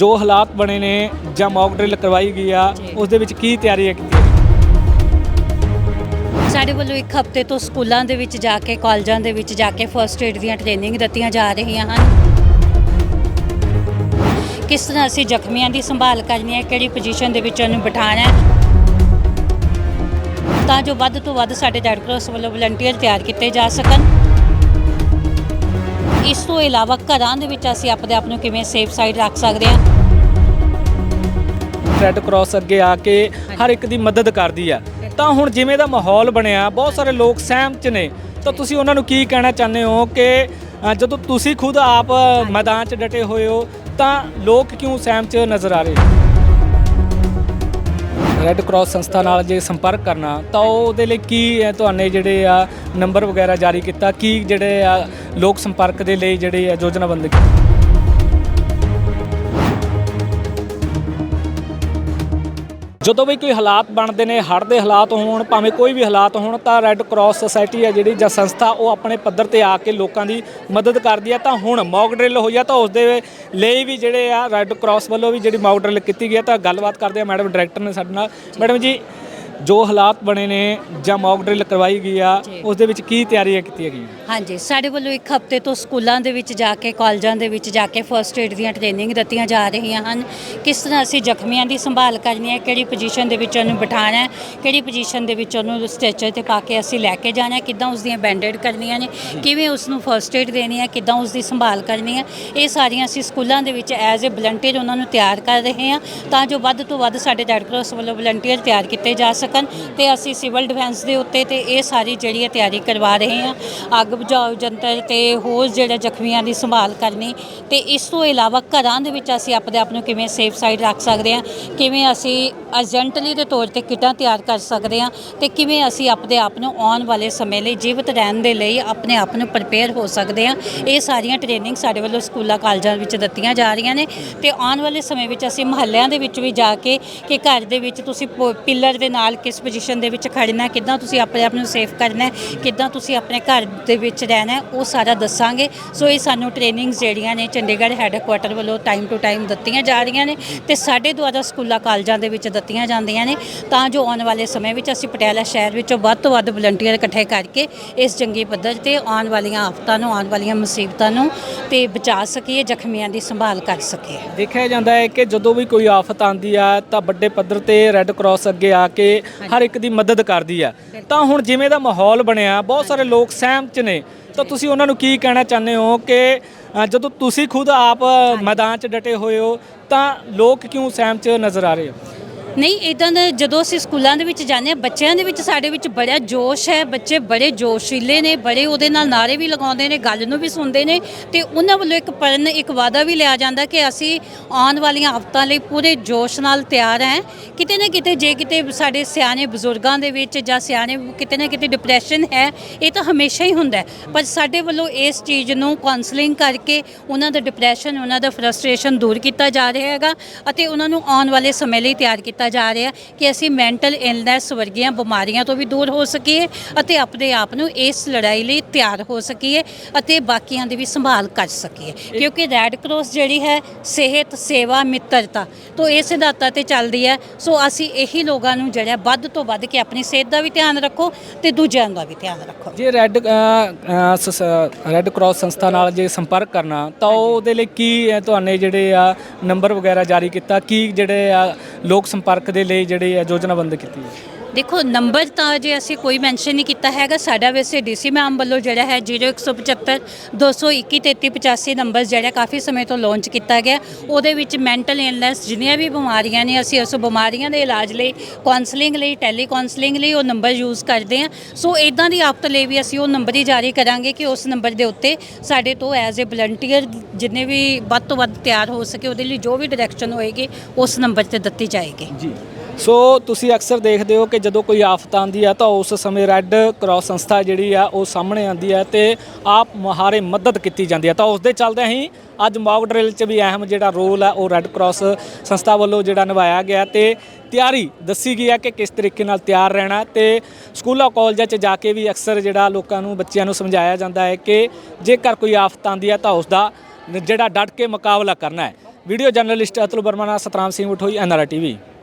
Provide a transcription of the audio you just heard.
ਜੋ ਹਾਲਾਤ ਬਣੇ ਨੇ ਜਾਂ ਮੌਕ ਡਰਿਲ ਕਰਵਾਈ ਗਈ ਆ। ਉਸ ਦੇ ਵਿੱਚ ਕੀ ਤਿਆਰੀਆਂ ਕੀਤੀਆਂ ਸਾਡੇ ਵੱਲੋਂ ਇੱਕ ਹਫ਼ਤੇ ਤੋਂ ਸਕੂਲਾਂ ਦੇ ਵਿੱਚ ਜਾ ਕੇ ਕਾਲਜਾਂ ਦੇ ਵਿੱਚ ਜਾ ਕੇ ਫਰਸਟ ਏਡ ਦੀਆਂ ਟ੍ਰੇਨਿੰਗ ਦਿੱਤੀਆਂ ਜਾ ਰਹੀਆਂ ਹਨ। ਕਿਸ ਤਰ੍ਹਾਂ ਅਸੀਂ ਜ਼ਖਮੀਆਂ ਦੀ ਸੰਭਾਲ ਕਰਨੀ ਹੈ ਕਿਹੜੀ ਪੋਜੀਸ਼ਨ ਦੇ ਵਿੱਚ ਉਹਨੂੰ ਬਿਠਾਉਣਾ ਹੈ ਤਾਂ ਜੋ ਵੱਧ ਤੋਂ ਵੱਧ ਸਾਡੇ ਰੈੱਡ ਕਰਾਸ ਵੱਲੋਂ ਵਲੰਟੀਅਰ ਤਿਆਰ ਕੀਤੇ ਜਾ ਸਕਣ। ਇਸ ਤੋਂ ਇਲਾਵਾ ਘਰਾਂ ਦੇ ਵਿੱਚ ਅਸੀਂ ਆਪਣੇ ਆਪ ਨੂੰ ਕਿਵੇਂ ਸੇਫ ਸਾਈਡ ਰੱਖ ਸਕਦੇ ਹਾਂ? ਰੈੱਡ ਕਰਾਸ ਅੱਗੇ ਆ ਕੇ ਹਰ ਇੱਕ ਦੀ ਮਦਦ ਕਰਦੀ ਆ। ਤਾਂ ਹੁਣ ਜਿਵੇਂ ਦਾ ਮਾਹੌਲ ਬਣਿਆ ਬਹੁਤ ਸਾਰੇ ਲੋਕ ਸਹਿਮਤ ਨੇ। ਤਾਂ ਤੁਸੀਂ ਉਹਨਾਂ ਨੂੰ ਕੀ ਕਹਿਣਾ ਚਾਹੁੰਦੇ ਹੋ ਕਿ ਅ, ਜਦੋਂ ਤੁਸੀਂ ਖੁਦ ਆਪ ਮੈਦਾਨ 'ਚ ਡਟੇ ਹੋਏ ਹੋ ਤਾਂ ਲੋਕ ਕਿਉਂ ਸਹਿਮਤ ਨਜ਼ਰ ਆ ਰਹੇ? ਰੈੱਡ ਕਰਾਸ ਸੰਸਥਾ ਨਾਲ ਜੇ ਸੰਪਰਕ ਕਰਨਾ, ਤਾਂ ਉਹ ਉਹਦੇ ਲਈ ਕੀ ਹੈ ਤੁਹਾਨੇ ਜਿਹੜੇ ਆ ਨੰਬਰ ਵਗੈਰਾ ਜਾਰੀ ਕੀਤਾ? ਕੀ ਜਿਹੜੇ ਆ ਲੋਕ ਸੰਪਰਕ ਦੇ ਲਈ ਜਿਹੜੇ ਆ ਯੋਜਨਾਬੰਦ ਕੀਤੀ? ਜਦੋਂ ਵੀ ਕੋਈ ਹਾਲਾਤ ਬਣਦੇ ਨੇ, ਹੜ੍ਹ ਦੇ ਹਾਲਾਤ ਹੋਣ, ਭਾਵੇਂ ਕੋਈ ਵੀ ਹਾਲਾਤ ਹੋਣ, ਤਾਂ ਰੈੱਡ ਕਰਾਸ ਸੁਸਾਇਟੀ ਹੈ ਜਿਹੜੀ ਜਾਂ ਸੰਸਥਾ, ਉਹ ਆਪਣੇ ਪੱਧਰ ਤੇ ਆ ਕੇ ਲੋਕਾਂ ਦੀ ਮਦਦ ਕਰਦੀ ਹੈ ਤਾਂ ਹੁਣ ਮੌਕ ਡਰਿਲ ਹੋਈ ਆ, ਤਾਂ ਉਸ ਦੇ ਲਈ ਵੀ ਜਿਹੜੇ ਆ ਰੈੱਡ ਕਰਾਸ ਵੱਲੋਂ ਵੀ ਜਿਹੜੀ ਮੌਕ ਡਰਿਲ ਕੀਤੀ ਗਈ ਹੈ ਤਾਂ ਗੱਲਬਾਤ ਕਰਦੇ ਆ ਮੈਡਮ ਡਾਇਰੈਕਟਰ ਨੇ ਸਾਡੇ ਨਾਲ। ਮੈਡਮ ਜੀ ਜੋ ਹਾਲਾਤ ਬਣੇ ਨੇ ਜਾਂ ਮੌਕ ਡਰਿਲ ਕਰਵਾਈ ਗਈ ਆ ਜੀ। ਉਸ ਦੇ ਵਿੱਚ ਕੀ ਤਿਆਰੀਆਂ ਕੀਤੀਆਂ ਗਈਆਂ? ਹਾਂਜੀ ਸਾਡੇ ਵੱਲੋਂ ਇੱਕ ਹਫ਼ਤੇ ਤੋਂ ਸਕੂਲਾਂ ਦੇ ਵਿੱਚ ਜਾ ਕੇ ਕਾਲਜਾਂ ਦੇ ਵਿੱਚ ਜਾ ਕੇ ਫਰਸਟ ਏਡ ਦੀਆਂ ਟ੍ਰੇਨਿੰਗ ਦਿੱਤੀਆਂ ਜਾ ਰਹੀਆਂ ਹਨ। ਕਿਸ ਤਰ੍ਹਾਂ ਅਸੀਂ ਜ਼ਖਮੀਆਂ ਦੀ ਸੰਭਾਲ ਕਰਨੀ ਹੈ ਕਿਹੜੀ ਪੋਜੀਸ਼ਨ ਦੇ ਵਿੱਚ ਉਹਨੂੰ ਬਿਠਾਉਣਾ ਹੈ ਕਿਹੜੀ ਪੋਜੀਸ਼ਨ ਦੇ ਵਿੱਚ ਉਹਨੂੰ ਸਟ੍ਰੈਚਰ ਤੇ ਪਾ ਕੇ ਅਸੀਂ ਲੈ ਕੇ ਜਾਣਾ ਹੈ ਕਿੱਦਾਂ ਉਸ ਦੀਆਂ ਬੈਂਡੇਡ ਕਰਨੀਆਂ ਨੇ ਕਿਵੇਂ ਉਸ ਨੂੰ ਫਰਸਟ ਏਡ ਦੇਣੀ ਹੈ ਕਿੱਦਾਂ ਉਸ ਦੀ ਸੰਭਾਲ ਕਰਨੀ ਹੈ ਇਹ ਸਾਰੀਆਂ ਅਸੀਂ ਸਕੂਲਾਂ ਦੇ ਵਿੱਚ ਐਜ਼ ਅ ਵਲੰਟੀਅਰ ਉਹਨਾਂ ਨੂੰ ਤਿਆਰ ਕਰ ਰਹੇ ਹਾਂ। ਤਾਂ ਜੋ ਵੱਧ ਤੋਂ ਵੱਧ ਸਾਡੇ ਰੈੱਡ ਕਰਾਸ ਵੱਲੋਂ ਵਲੰਟੀਅਰ ਤਿਆਰ ਕੀਤੇ ਜਾ ਸਕਣ। ਸਕਣ ਤੇ ਅਸੀਂ ਸਿਵਲ ਡਿਫੈਂਸ ਦੇ ਉੱਤੇ ਤੇ ਇਹ ਸਾਰੀ ਜਿਹੜੀ ਹੈ ਤਿਆਰੀ ਕਰਵਾ ਰਹੇ ਹਾਂ। ਅੱਗ ਬੁਝਾਓ ਜੰਤਰ ਤੇ ਹੋਰ ਜਿਹੜਾ ਜ਼ਖਮੀਆਂ ਦੀ ਸੰਭਾਲ ਕਰਨੀ ਤੇ ਇਸ ਤੋਂ ਇਲਾਵਾ ਘਰਾਂ ਦੇ ਵਿੱਚ ਅਸੀਂ ਆਪਣੇ ਆਪ ਨੂੰ ਕਿਵੇਂ ਸੇਫ ਸਾਈਡ ਰੱਖ ਸਕਦੇ ਹਾਂ, ਕਿਵੇਂ ਅਸੀਂ ਅਰਜੈਂਟਲੀ ਦੇ ਤੌਰ ਤੇ ਕਿੱਟਾਂ ਤਿਆਰ ਕਰ ਸਕਦੇ ਹਾਂ ਤੇ ਕਿਵੇਂ ਅਸੀਂ ਆਪਣੇ ਆਪ ਨੂੰ ਆਉਣ ਵਾਲੇ ਸਮੇਂ ਲਈ ਜੀਵਤ ਰਹਿਣ ਦੇ ਲਈ ਆਪਣੇ ਆਪ ਨੂੰ ਪ੍ਰਪੇਅਰ ਹੋ ਸਕਦੇ ਹਾਂ। ਇਹ ਸਾਰੀਆਂ ਟ੍ਰੇਨਿੰਗ ਸਾਡੇ ਵੱਲੋਂ ਸਕੂਲਾਂ, ਕਾਲਜਾਂ ਵਿੱਚ ਦਿੱਤੀਆਂ ਜਾ ਰਹੀਆਂ ਨੇ ਤੇ ਆਉਣ ਵਾਲੇ ਸਮੇਂ ਵਿੱਚ ਅਸੀਂ ਮਹੱਲਿਆਂ ਦੇ ਵਿੱਚ ਵੀ ਜਾ ਕੇ ਕਿ ਘਰ ਦੇ ਵਿੱਚ ਤੁਸੀਂ ਪਿੱਲਰ ਦੇ ਨਾਲ ਕਿਸ ਪੋਜੀਸ਼ਨ ਦੇ ਵਿੱਚ ਖੜਨਾ, ਕਿੱਦਾਂ ਤੁਸੀਂ ਆਪਣੇ ਆਪ ਨੂੰ ਸੇਫ ਕਰਨਾ, ਕਿੱਦਾਂ ਤੁਸੀਂ ਆਪਣੇ ਘਰ ਦੇ ਵਿੱਚ ਰਹਿਣਾ, ਉਹ ਸਾਰਾ ਦੱਸਾਂਗੇ। ਸੋ ਇਹ ਸਾਨੂੰ ਟ੍ਰੇਨਿੰਗਸ ਜਿਹੜੀਆਂ ਨੇ ਚੰਡੀਗੜ੍ਹ ਹੈੱਡਕੁਆਟਰ ਵੱਲੋਂ ਟਾਈਮ ਟੂ ਟਾਈਮ ਦਿੱਤੀਆਂ ਜਾ ਰਹੀਆਂ ਨੇ ਤੇ ਸਾਡੇ ਦੁਆਰਾ ਸਕੂਲਾਂ, ਕਾਲਜਾਂ ਦੇ ਵਿੱਚ ਦਿੱਤੀਆਂ ਜਾਂਦੀਆਂ ਨੇ। ਤਾਂ ਜੋ ਆਉਣ ਵਾਲੇ ਸਮੇਂ ਵਿੱਚ ਅਸੀਂ ਪਟਿਆਲਾ ਸ਼ਹਿਰ ਵਿੱਚੋਂ ਵੱਧ ਤੋਂ ਵੱਧ ਵਲੰਟੀਅਰ ਇਕੱਠੇ ਕਰਕੇ ਇਸ ਜੰਗੀ ਪੱਧਰ ਤੇ ਆਉਣ ਵਾਲੀਆਂ ਆਫਤਾਂ ਨੂੰ, ਆਉਣ ਵਾਲੀਆਂ ਮੁਸੀਬਤਾਂ ਨੂੰ ਤੇ ਬਚਾ ਸਕੀਏ, ਜ਼ਖਮੀਆਂ ਦੀ ਸੰਭਾਲ ਕਰ ਸਕੀਏ। ਦੇਖਿਆ ਜਾਂਦਾ ਹੈ ਕਿ ਜਦੋਂ ਵੀ ਕੋਈ ਆਫਤ ਆਂਦੀ ਆ ਤਾਂ ਵੱਡੇ ਪੱਧਰ ਤੇ ਰੈੱਡ ਕਰਾਸ ਅੱਗੇ ਆ ਕੇ ਹਰ ਇੱਕ ਦੀ ਮਦਦ ਕਰਦੀ ਆ। ਤਾਂ ਹੁਣ ਜਿਵੇਂ ਦਾ ਮਾਹੌਲ ਬਣਿਆ ਬਹੁਤ ਸਾਰੇ ਲੋਕ ਸਹਿਮਤ ਨੇ। ਤਾਂ ਤੁਸੀਂ ਉਹਨਾਂ ਨੂੰ ਕੀ ਕਹਿਣਾ ਚਾਹੁੰਦੇ ਹੋ ਕਿ ਅ, ਜਦੋਂ ਤੁਸੀਂ ਖੁਦ ਆਪ ਮੈਦਾਨ 'ਚ ਡਟੇ ਹੋਏ ਹੋ ਤਾਂ ਲੋਕ ਕਿਉਂ ਸਹਿਮਤ ਨਜ਼ਰ ਆ ਰਹੇ ਹੋ? ਨਹੀਂ ਇਦਾਂ ਦਾ ਜਦੋਂ ਅਸੀਂ ਸਕੂਲਾਂ ਦੇ ਵਿੱਚ ਜਾਂਦੇ ਹਾਂ, ਬੱਚਿਆਂ ਦੇ ਵਿੱਚ ਸਾਡੇ ਵਿੱਚ ਬੜਾ ਜੋਸ਼ ਹੈ, ਬੱਚੇ ਬੜੇ ਜੋਸ਼ੀਲੇ ਨੇ, ਬੜੇ ਉਹਦੇ ਨਾਲ ਨਾਰੇ ਵੀ ਲਗਾਉਂਦੇ ਨੇ, ਗੱਲ ਨੂੰ ਵੀ ਸੁਣਦੇ ਨੇ ਤੇ ਉਹਨਾਂ ਵੱਲੋਂ ਇੱਕ ਪਰਨ ਇੱਕ ਵਾਅਦਾ ਵੀ ਲਿਆ ਜਾਂਦਾ ਕਿ ਅਸੀਂ ਆਉਣ ਵਾਲੀਆਂ ਹਫ਼ਤਾਂ ਲਈ ਪੂਰੇ ਜੋਸ਼ ਨਾਲ ਤਿਆਰ ਹੈ। ਕਿਤੇ ਨਾ ਕਿਤੇ ਜੇ ਕਿਤੇ ਸਾਡੇ ਸਿਆਣੇ ਬਜ਼ੁਰਗਾਂ ਦੇ ਵਿੱਚ ਜਾਂ ਸਿਆਣੇ ਕਿਤੇ ਨਾ ਕਿਤੇ ਡਿਪਰੈਸ਼ਨ ਹੈ, ਇਹ ਤਾਂ ਹਮੇਸ਼ਾ ਹੀ ਹੁੰਦਾ ਪਰ ਸਾਡੇ ਵੱਲੋਂ ਇਸ ਚੀਜ਼ ਨੂੰ ਕਾਉਂਸਲਿੰਗ ਕਰਕੇ ਉਹਨਾਂ ਦਾ ਡਿਪਰੈਸ਼ਨ ਉਹਨਾਂ ਦਾ ਫਰਸਟ੍ਰੇਸ਼ਨ ਦੂਰ ਕੀਤਾ ਜਾ ਰਿਹਾ ਹੈਗਾ ਅਤੇ ਉਹਨਾਂ ਨੂੰ ਆਉਣ ਵਾਲੇ ਸਮੇਂ ਲਈ ਤਿਆਰ ਕੀਤਾ ਜਾ ਰਿਹਾ ਕਿ ਅਸੀਂ ਮੈਂਟਲ ਇਲਨੈਸ ਵਰਗੀਆਂ ਬਿਮਾਰੀਆਂ ਤੋਂ ਵੀ ਦੂਰ ਹੋ ਸਕੀਏ ਅਤੇ ਆਪਣੇ ਆਪ ਨੂੰ ਇਸ ਲੜਾਈ ਲਈ ਤਿਆਰ ਹੋ ਸਕੀਏ ਅਤੇ ਬਾਕੀਆਂ ਦੀ ਵੀ ਸੰਭਾਲ ਕਰ ਸਕੀਏ। ਕਿਉਂਕਿ ਰੈੱਡ ਕਰਾਸ ਜਿਹੜੀ ਹੈ ਸਿਹਤ ਸੇਵਾ ਮਿੱਤਰਤਾ ਤੋਂ ਇਹ ਸਿਧਾਂਤਾਂ ਤੇ ਚੱਲਦੀ ਹੈ। ਸੋ ਅਸੀਂ ਇਹੀ ਲੋਕਾਂ ਨੂੰ ਜਿਹੜਾ ਵੱਧ ਤੋਂ ਵੱਧ ਕੇ ਆਪਣੀ ਸਿਹਤ ਦਾ ਵੀ ਧਿਆਨ ਰੱਖੋ ਤੇ ਦੂਜਿਆਂ ਦਾ ਵੀ ਧਿਆਨ ਰੱਖੋ। ਜੇ ਰੈੱਡ ਰੈੱਡ ਕਰਾਸ ਸੰਸਥਾ ਨਾਲ ਜੇ ਸੰਪਰਕ ਕਰਨਾ ਤਾਂ ਉਹਦੇ ਲਈ ਕੀ ਤੁਹਾਨੇ ਜਿਹੜੇ ਆ ਨੰਬਰ ਵਗੈਰਾ ਜਾਰੀ ਕੀਤਾ? ਕੀ ਜਿਹੜੇ ਆ ਲੋਕ ਸੰਪਰਕ ਪਾਰਕ ਦੇ ਲਈ ਜਿਹੜੀ ਆ ਯੋਜਨਾਬੰਦ ਕੀਤੀ ਹੈ ਦੇਖੋ, ਨੰਬਰ ਤਾਂ ਜੇ ਅਸੀਂ ਕੋਈ ਮੈਂਸ਼ਨ ਨਹੀਂ ਕੀਤਾ ਹੈਗਾ, ਸਾਡਾ ਵੈਸੇ ਡੀਸੀ ਮੈਮ ਵੱਲੋਂ ਜਿਹੜਾ ਹੈ 0175 221 3385 ਨੰਬਰ ਜਿਹੜਾ ਕਾਫੀ ਸਮੇਂ ਤੋਂ ਲਾਂਚ ਕੀਤਾ ਗਿਆ। ਉਹਦੇ ਵਿੱਚ ਮੈਂਟਲ ਇਲਨੈਸ ਜਿੰਨੀਆਂ ਵੀ ਬਿਮਾਰੀਆਂ ਨੇ, ਅਸੀਂ ਉਸ ਬਿਮਾਰੀਆਂ ਦੇ ਇਲਾਜ ਲਈ ਕਾਉਂਸਲਿੰਗ ਲਈ ਟੈਲੀ ਕਾਉਂਸਲਿੰਗ ਲਈ ਉਹ ਨੰਬਰ ਯੂਜ਼ ਕਰਦੇ ਹਾਂ। ਸੋ ਇਦਾਂ ਦੀ ਆਫਤ ਲਈ ਵੀ ਅਸੀਂ ਉਹ ਨੰਬਰ ਹੀ ਜਾਰੀ ਕਰਾਂਗੇ ਕਿ ਉਸ ਨੰਬਰ ਦੇ ਉੱਤੇ ਸਾਡੇ ਤੋਂ ਐਜ਼ ਅ ਵਲੰਟੀਅਰ ਜਿੰਨੇ ਵੀ ਵੱਧ ਤੋਂ ਵੱਧ ਤਿਆਰ ਹੋ ਸਕੇ, ਉਹਦੇ ਲਈ ਜੋ ਵੀ ਡਾਇਰੈਕਸ਼ਨ ਹੋਏਗੀ, ਉਸ ਨੰਬਰ ਤੇ ਦਿੱਤੀ ਜਾਏਗੀ। ਜੀ। ਸੋ ਤੁਸੀਂ ਅਕਸਰ ਦੇਖਦੇ ਹੋ ਕਿ ਜਦੋਂ ਕੋਈ ਆਫਤ ਆਉਂਦੀ ਆ ਤਾਂ ਉਸ ਸਮੇਂ ਰੈੱਡ ਕਰਾਸ ਸੰਸਥਾ ਜਿਹੜੀ ਆ ਉਹ ਸਾਹਮਣੇ ਆਉਂਦੀ ਹੈ ਤੇ ਆਪ ਮੁਹਾਰੇ ਮਦਦ ਕੀਤੀ ਜਾਂਦੀ ਹੈ ਤਾਂ ਉਸ ਦੇ ਚੱਲਦੇ ਹੀ ਅੱਜ ਮੌਕ ਡਰਿਲ 'ਚ ਵੀ ਅਹਿਮ ਜਿਹੜਾ ਰੋਲ ਹੈ ਉਹ ਰੈੱਡ ਕਰਾਸ ਸੰਸਥਾ ਵੱਲੋਂ ਜਿਹੜਾ ਨਿਭਾਇਆ ਗਿਆ ਤੇ ਤਿਆਰੀ ਦੱਸੀ ਗਈ ਹੈ ਕਿ ਕਿਸ ਤਰੀਕੇ ਨਾਲ ਤਿਆਰ ਰਹਿਣਾ ਤੇ ਸਕੂਲਾਂ ਕਾਲਜਾਂ 'ਚ ਜਾ ਕੇ ਵੀ ਅਕਸਰ ਜਿਹੜਾ ਲੋਕਾਂ ਨੂੰ ਬੱਚਿਆਂ ਨੂੰ ਸਮਝਾਇਆ ਜਾਂਦਾ ਹੈ ਕਿ ਜੇਕਰ ਕੋਈ ਆਫਤ ਆਉਂਦੀ ਹੈ ਤਾਂ ਉਸ ਦਾ ਜਿਹੜਾ ਡਟ ਕੇ ਮੁਕਾਬਲਾ ਕਰਨਾ ਹੈ। ਵੀਡੀਓ ਜਰਨਲਿਸਟ ਅਤੁਲ ਵਰਮਾ ਨਾਲ ਸਤਰਾਮ ਸਿੰਘ ਉਠੋਈ ਐਨਆਰਟੀ ਟੀਵੀ।